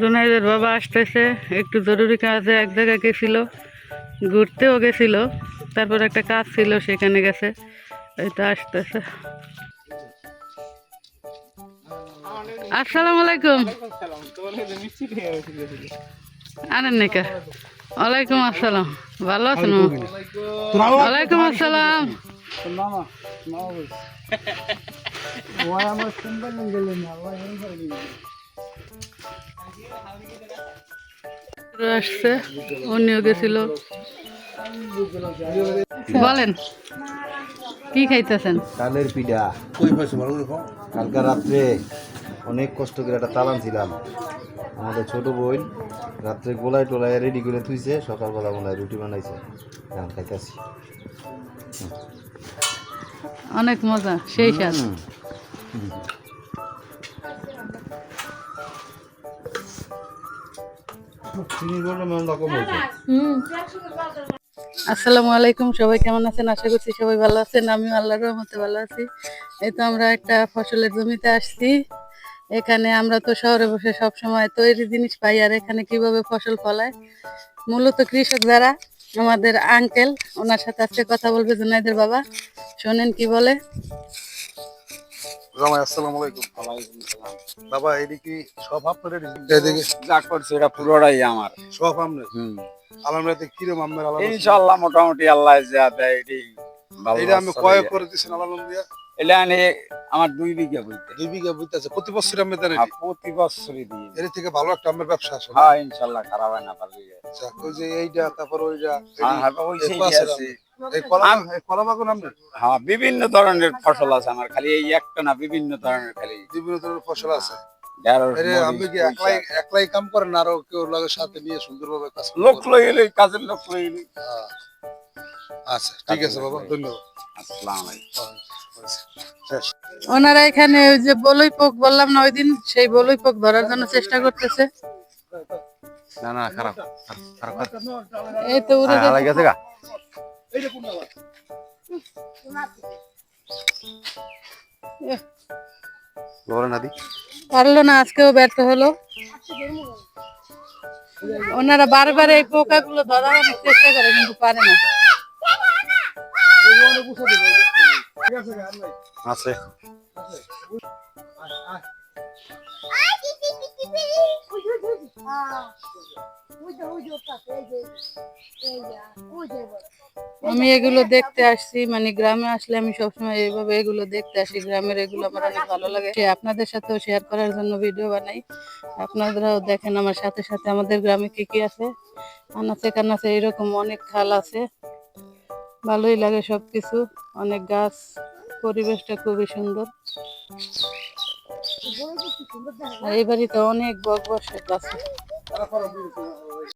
জুনাইদের বাবা আসতেছে একটু জরুরি কাজে এক জায়গায় গেছিল ঘুরতেও গেছিল তারপর একটা কাজ ছিল সেখানে গেছে তো আসতেছে। আসসালামু আলাইকুম। আনেন নাকি। ওয়ালাইকুম আসসালাম। ভালো আছেন? মামা? আসছে গেছিল। বলেন কি খাইতেছেন? কালের পিঠা। কই পাইছো খাও রাত্রে অনেক কষ্ট করে একটা তালান ছিলাম আমাদের ছোট বোন রাত্রে গোলায় টোলায় রেডি করে থুইছে সকালবেলা মনে হয় রুটি বানাইছে। এখন খাইতেছি। অনেক মজা সেই স্বাদ। আসসালামু আলাইকুম সবাই কেমন আছেন? আশা করছি সবাই ভালো আছেন। আমিও আল্লাহর রহমতে ভালো আছি। এই তো আমরা একটা ফসলের জমিতে আসছি। এখানে আমরা তো শহরে বসে সব সময় তৈরি জিনিস পাই আর এখানে কীভাবে ফসল ফলায়? মূলত কৃষক যারা আমাদের আঙ্কেল ওনার সাথে আজকে কথা বলবে জুনাইদের বাবা। শোনেন কি বলে। জামাই আসসালামু বাবা এদিকে সব আপনার এদিকে। যা করছে এটা পুরোটাই আমার। সব আপনার? আলমরাতে কিরম আপনার আলম মোটামুটি আল্লাহ যা দেয় এটা আমি কয়েক করে দিয়েছেন এটা আমার দুই বিঘা বইতে। দুই বিঘা বুঝতেছে প্রতি বছর আমি দেন আর প্রতি বছরই দিয়ে দিই। এর থেকে ভালো একটা আমার ব্যবসা আছে হ্যাঁ ইনশাল্লাহ খারাপ হয় না হয়। যাক, ওই যে এইটা তারপর ওইটা হ্যাঁ হ্যাঁ ওই সেই আছে। এই কলা এই কলা বাগান আপনার হ্যাঁ বিভিন্ন ধরনের ফসল আছে আমার খালি এই একটা না বিভিন্ন ধরনের খালি। বিভিন্ন ধরনের ফসল আছে। ঢেঁড়স, আরে মরিচ, আমি কি পুঁই একলাই শাক। একলাই কাম করেন আরও কেউ লাগে সাথে নিয়ে সুন্দরভাবে কাজ করেন? লোক লই এলে কাজের লোক লই। এলে হ্যাঁ। আচ্ছা ঠিক আছে বাবা ধন্যবাদ। আসসালামু আলাইকুম। শেষ ওনারা এখানে ওই যে বলই পোক বললাম না ওই দিন সেই বলই পোক ধরার জন্য চেষ্টা করতেছে। না না খারাপ খারাপ এই তো উড়ে যাচ্ছে। গেছে গা। পারল না আজকেও ব্যর্থ হলো। ওনারা বারবার এই পোকাগুলো ধরার চেষ্টা করে কিন্তু পারে না। আছে। আমি এগুলো দেখতে আসছি মানে গ্রামে আসলে আমি সবসময় এইভাবে এগুলো দেখতে আসি, গ্রামের এগুলো আমার অনেক ভালো লাগে। আপনাদের সাথেও শেয়ার করার জন্য ভিডিও বানাই। আপনারাও দেখেন আমার সাথে সাথে আমাদের গ্রামে কি কি আছে। আনাচে কানাচে এরকম অনেক খাল আছে। ভালোই লাগে সব কিছু অনেক গাছ, পরিবেশটা খুবই সুন্দর। এই বাড়িতে অনেক বক বসে আছে।